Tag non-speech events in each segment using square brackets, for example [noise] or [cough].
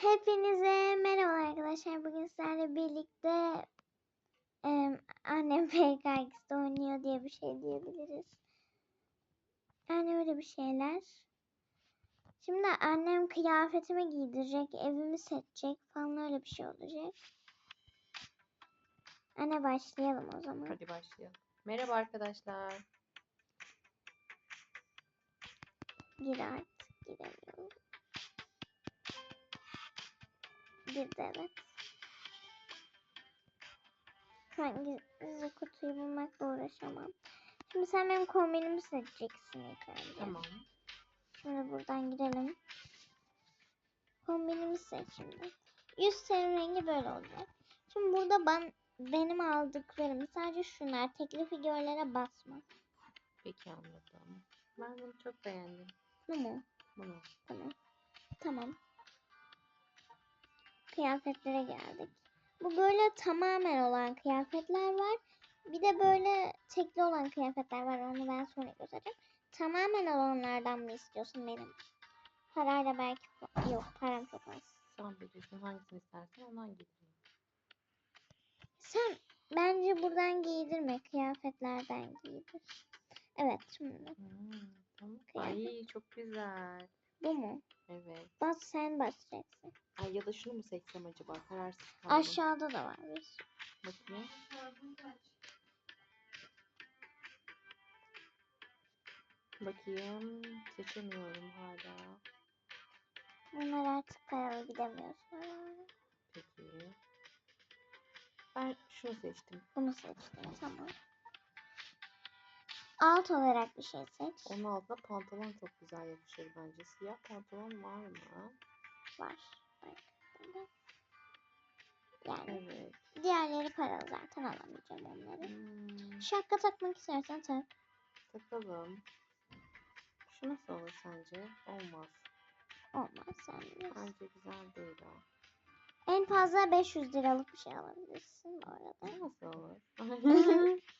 Hepinize merhaba arkadaşlar. Bugün sizlerle birlikte em, annem [laughs] PKX'de oynuyor diye bir şey diyebiliriz. Yani öyle bir şeyler. Şimdi annem kıyafetimi giydirecek, evimi seçecek falan öyle bir şey olacak. Anne başlayalım o zaman. Hadi başlayalım. Merhaba arkadaşlar. Gir artık giremiyorum. Girdi evet. Hangi gizli kutuyu bulmakla uğraşamam. Şimdi sen benim kombinimi seçeceksin ilk önce. Tamam. Şimdi buradan girelim. Kombinimi seç şimdi. Yüz tenin rengi böyle olacak. Şimdi burada ben benim aldıklarım sadece şunlar. Tekli figürlere basma. Peki anladım. Ben bunu çok beğendim. Bu mu? Bunu. Tamam. Tamam. Kıyafetlere geldik. Bu böyle tamamen olan kıyafetler var. Bir de böyle tekli olan kıyafetler var. Onu ben sonra göstereceğim. Tamamen olanlardan mı istiyorsun benim? Parayla belki yok param çok az. Sen bilirsin hangisini istersen ondan gidelim. Sen bence buradan giydirme. Kıyafetlerden giydir. Evet şimdi. Hmm, tamam. Kıyafet. Ay çok güzel. Bu mu? Evet. Bas sen basacaksın. Ay ya da şunu mu seçsem acaba? Kararsız kaldım. Aşağıda da var bir sürü. Bakayım. Bakayım. Seçemiyorum hala. Bunlar artık paralı gidemiyorsun. Peki. Ben şunu seçtim. Bunu seçtim. Tamam. Alt olarak bir şey seç. Onun altına pantolon çok güzel yakışır bence. Siyah pantolon var mı? Var. Yani Evet. diğerleri paralı zaten alamayacağım onları. Hmm, Şapka takmak istersen tak. takalım. Şu nasıl olur sence? Olmaz. Olmaz sen bilirsin. Bence güzel değil o. En fazla 500 liralık bir şey alabilirsin bu arada. Nasıl olur? [laughs] [laughs]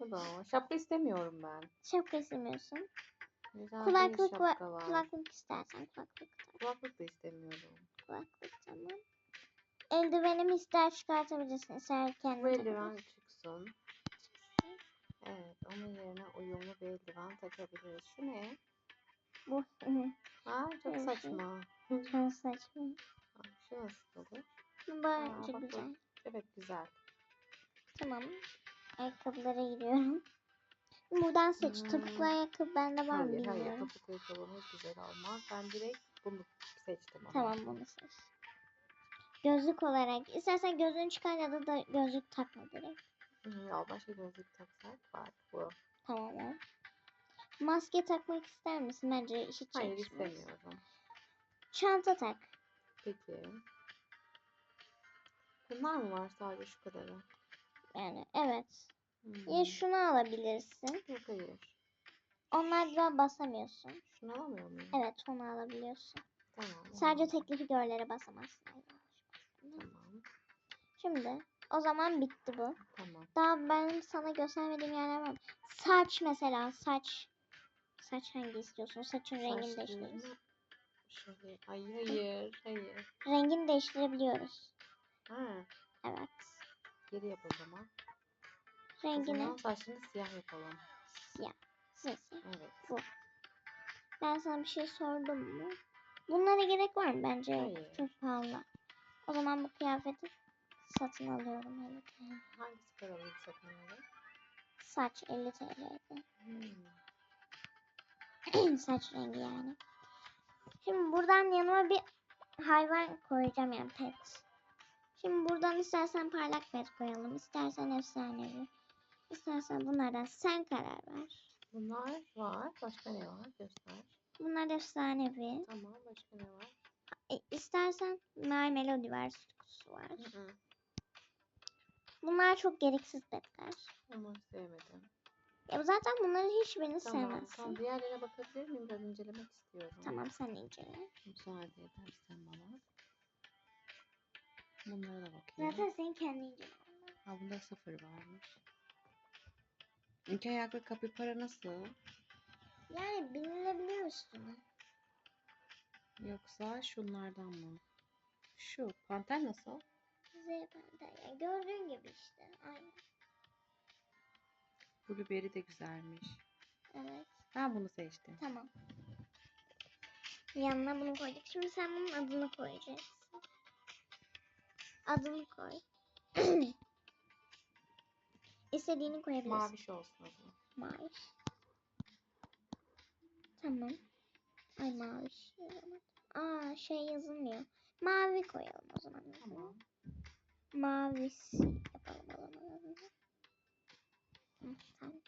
Bu da. Şapka istemiyorum ben. Şapka istemiyorsun. Güzel Kulaklık var. Kulaklık istersen kulaklık tak. Kulaklık da istemiyorum. Kulaklık tamam. Eldivenimi ister çıkartabilirsin. İster Bu kendin eldiven takabilirsin. çıksın. Evet, onun yerine uyumlu bir eldiven takabiliriz. Şu ne? Bu. [laughs] Ha, çok Evet. saçma. Çok saçma. Şu nasıl olur? Bu Aa, bence bu- güzel. Evet, güzel. Tamam. Ayakkabılara giriyorum. Buradan seç. Hmm. Topuklu ayakkabı bende var mı Hayır, hayır. bilmiyorum. Topuklu ayakkabım hiç güzel olmaz. Ben direkt bunu seçtim ama. Tamam bunu seç. Gözlük olarak. istersen gözlüğünü çıkar ya da, da gözlük takma direkt. Hı, Ya başka gözlük taksak var. Bu. Tamam. Maske takmak ister misin? Bence hiç Hayır yakışmaz. istemiyorum. Çanta tak. Peki. Bunlar mı var sadece şu kadarı? Yani evet. Hmm. Ya şunu alabilirsin. Yok hayır. Onlarla basamıyorsun. Şunu alamıyor muyum? Evet onu alabiliyorsun. Tamam. Sadece onu tekli figürlere basamazsın. Tamam. Şimdi o zaman bitti bu. Tamam. Daha benim sana göstermediğim yerler var. Saç mesela saç. Saç hangi istiyorsun? Saçın rengini değiştiririz. Şöyle. Ay hayır. Hayır. Rengini değiştirebiliyoruz. Ha. Evet. Geri yap o zaman. Rengini zaman saçını siyah yapalım. siyah. Simsiyah. Evet. Ben sana bir şey sordum mu? Bunlara gerek var mı? Bence Hayır. çok pahalı. O zaman bu kıyafeti satın alıyorum. Evet. Hangisi paralı sakınları? Saç 50 TL'ydi. Hmm. [clears throat] Saç rengi yani. Şimdi buradan yanıma bir hayvan koyacağım yani pet. Şimdi buradan istersen parlak pet koyalım. istersen efsanevi. İstersen bunlardan sen karar ver. Bunlar var. Başka ne var? Göster. Bunlar efsanevi. Tamam. Başka ne var? E, istersen My Melody var, kutusu var. Hı hı. Bunlar çok gereksiz petler. Ama sevmedim. Ya zaten bunların hiçbirini Tamam. sevmezsin. Tamam. Diğerlerine bakabilir miyim? Biraz incelemek istiyorum. Tamam sen incele. Müsaade edersen bana. Bunlara da bakayım. Zaten senin kendi incele. Ha bunda sıfır varmış. İki ayaklı kapibara nasıl? Yani binilebiliyor üstüne. Yoksa şunlardan mı? Şu panter nasıl? Z panter. Ya gördüğün gibi işte. Aynen. Blueberry de güzelmiş. Evet. Ben bunu seçtim. Tamam. Yanına bunu koyduk. Şimdi sen bunun adını koyacaksın. Adını koy. [clears throat] İstediğini koyabilirsin. Maviş olsun o zaman. Mavi. Tamam. Ay mavi. olmadı. Aa şey yazılmıyor. Mavi koyalım o zaman. Tamam. Mavisi yapalım o zaman. Tamam.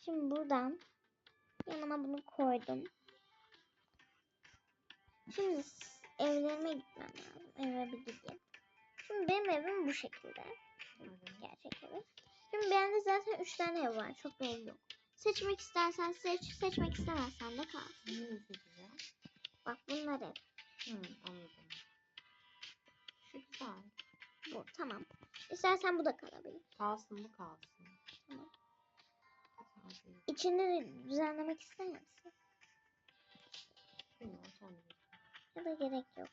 Şimdi buradan yanıma bunu koydum. Şimdi evlerime gitmem lazım. Eve bir gideyim. Şimdi benim evim bu şekilde. Gerçek evim. Şimdi bende zaten 3 tane ev var. Çok da yok. Seçmek istersen seç, seçmek istemezsen de kal. Ne seçeceğim? Bak bunlar ev. Hı, anladım. Şu güzel. Bu tamam. İstersen bu da kalabilir. Kalsın bu kalsın. Tamam. Güzel. İçini de düzenlemek ister misin? Bilmiyorum sen. Ya da gerek yok.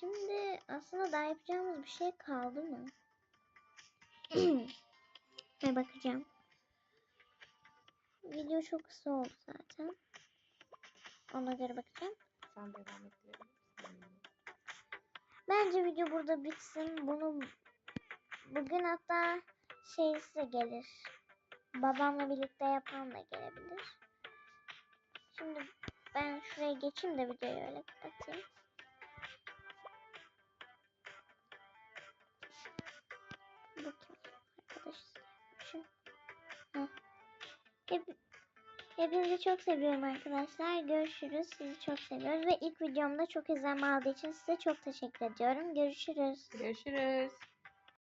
Şimdi aslında daha yapacağımız bir şey kaldı mı? [clears throat] Ve bakacağım. Video çok kısa oldu zaten. Ona göre bakacağım. Sen devam ettirebilirsin. Bence video burada bitsin. Bunu bugün hatta şeysi de gelir. Babamla birlikte yapan da gelebilir. Şimdi ben şuraya geçeyim de videoyu öyle kapatayım. Hep, hepinizi çok seviyorum arkadaşlar. Görüşürüz. Sizi çok seviyoruz. Ve ilk videomda çok izlenme aldığı için size çok teşekkür ediyorum. Görüşürüz. Görüşürüz.